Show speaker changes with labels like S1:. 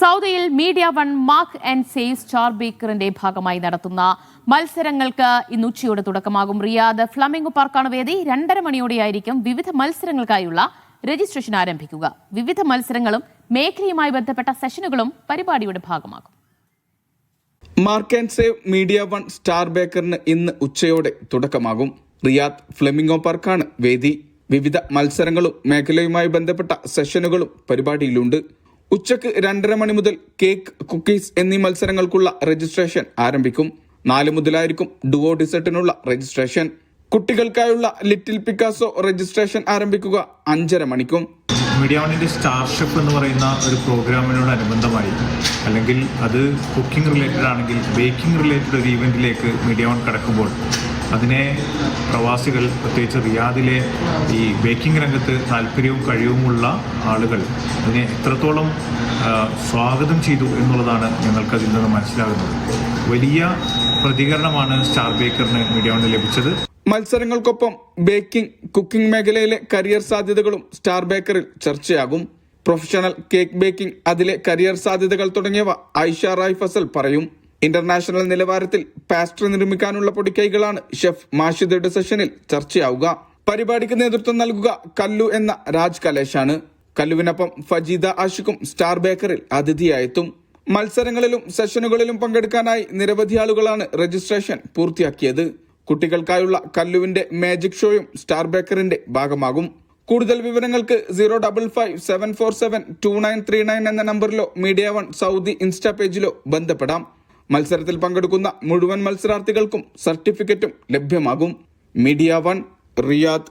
S1: സൗദിയിൽ Media One Mark and Save Star ബേക്കറിന്റെ ഭാഗമായി നടത്തുന്ന മത്സരങ്ങൾക്ക് ഇന്ന് ഉച്ചയോടെ തുടക്കമാകും. റിയാദ് ഫ്ലമിംഗോ പാർക്കാണ് വേദി. രണ്ടര മണിയോടെയായിരിക്കും വിവിധ മത്സരങ്ങൾക്കായുള്ള രജിസ്ട്രേഷൻ ആരംഭിക്കുക. വിവിധ മത്സരങ്ങളും മേഖലയുമായി ബന്ധപ്പെട്ട സെഷനുകളും പരിപാടിയുടെ ഭാഗമാകും.
S2: Mark and Save Media One Star ബേക്കറിന് ഇന്ന് ഉച്ചയോടെ തുടക്കമാകും. റിയാദ് ഫ്ലെമിംഗോ പാർക്കാണ് വേദി. വിവിധ മത്സരങ്ങളും മേഖലയുമായി ബന്ധപ്പെട്ട സെഷനുകളും പരിപാടിയിലുണ്ട്. ഉച്ചയ്ക്ക് രണ്ടര മണി മുതൽ കേക്ക് കുക്കീസ് എന്നീ മത്സരങ്ങൾക്കുള്ള രജിസ്ട്രേഷൻ ആരംഭിക്കും. നാല് മുതലായിരിക്കും ഡുവോ ഡിസേർട്ടിനുള്ള രജിസ്ട്രേഷൻ. കുട്ടികൾക്കായുള്ള ലിറ്റിൽ പിക്കാസോ രജിസ്ട്രേഷൻ ആരംഭിക്കുക അഞ്ചര മണിക്കും.
S3: മീഡിയ വണ്ണിന്റെ സ്റ്റാർ ഷെഫ് എന്ന് പറയുന്ന ഒരു പ്രോഗ്രാമിനോടനുബന്ധമായി അല്ലെങ്കിൽ അത് കുക്കിംഗ് റിലേറ്റഡ് ആണെങ്കിൽ ബേക്കിംഗ് റിലേറ്റഡ് ഒരു ഇവന്റിലേക്ക് മീഡിയ വൺ കടക്കുമ്പോൾ അതിനെ പ്രവാസികൾ പ്രത്യേകിച്ച് റിയാദിലെ ഈ ബേക്കിംഗ് രംഗത്ത് താല്പര്യവും കഴിവുമുള്ള ആളുകൾ അതിനെ എത്രത്തോളം സ്വാഗതം ചെയ്തു എന്നുള്ളതാണ് ഞങ്ങൾക്ക് അതിൽ നിന്ന് മനസ്സിലാകുന്നത്. വലിയ പ്രതികരണമാണ് സ്റ്റാർ ബേക്കറിന് മീഡിയ ലഭിച്ചത്.
S2: മത്സരങ്ങൾക്കൊപ്പം ബേക്കിംഗ് കുക്കിംഗ് മേഖലയിലെ കരിയർ സാധ്യതകളും സ്റ്റാർ ബേക്കറിൽ ചർച്ചയാകും. പ്രൊഫഷണൽ കേക്ക് ബേക്കിംഗ് അതിലെ കരിയർ സാധ്യതകൾ തുടങ്ങിയവ ഐഷ റായ് ഫസൽ പറയും. ഇന്റർനാഷണൽ നിലവാരത്തിൽ പാസ്ട്രി നിർമ്മിക്കാനുള്ള പൊടിക്കൈകളാണ് ഷെഫ് മാഷിദയുടെ സെഷനിൽ ചർച്ചയാവുക. പരിപാടിക്ക് നേതൃത്വം നൽകുക കല്ലു എന്ന രാജ് കലേഷാണ് കല്ലുവിനൊപ്പം ഫജീദ ആഷിഖും സ്റ്റാർ ബേക്കറിൽ അതിഥിയായെത്തും. മത്സരങ്ങളിലും സെഷനുകളിലും പങ്കെടുക്കാനായി നിരവധി ആളുകളാണ് രജിസ്ട്രേഷൻ പൂർത്തിയാക്കിയത്. കുട്ടികൾക്കായുള്ള കല്ലുവിന്റെ മാജിക് ഷോയും സ്റ്റാർ ബേക്കറിന്റെ ഭാഗമാകും. കൂടുതൽ വിവരങ്ങൾക്ക് zero double five seven four seven two nine three nine എന്ന നമ്പറിലോ മീഡിയ വൺ സൗദി ഇൻസ്റ്റാ പേജിലോ ബന്ധപ്പെടാം. മത്സരത്തിൽ പങ്കെടുക്കുന്ന മുഴുവൻ മത്സരാർത്ഥികൾക്കും സർട്ടിഫിക്കറ്റും ലഭ്യമാകും. Media one Riyadh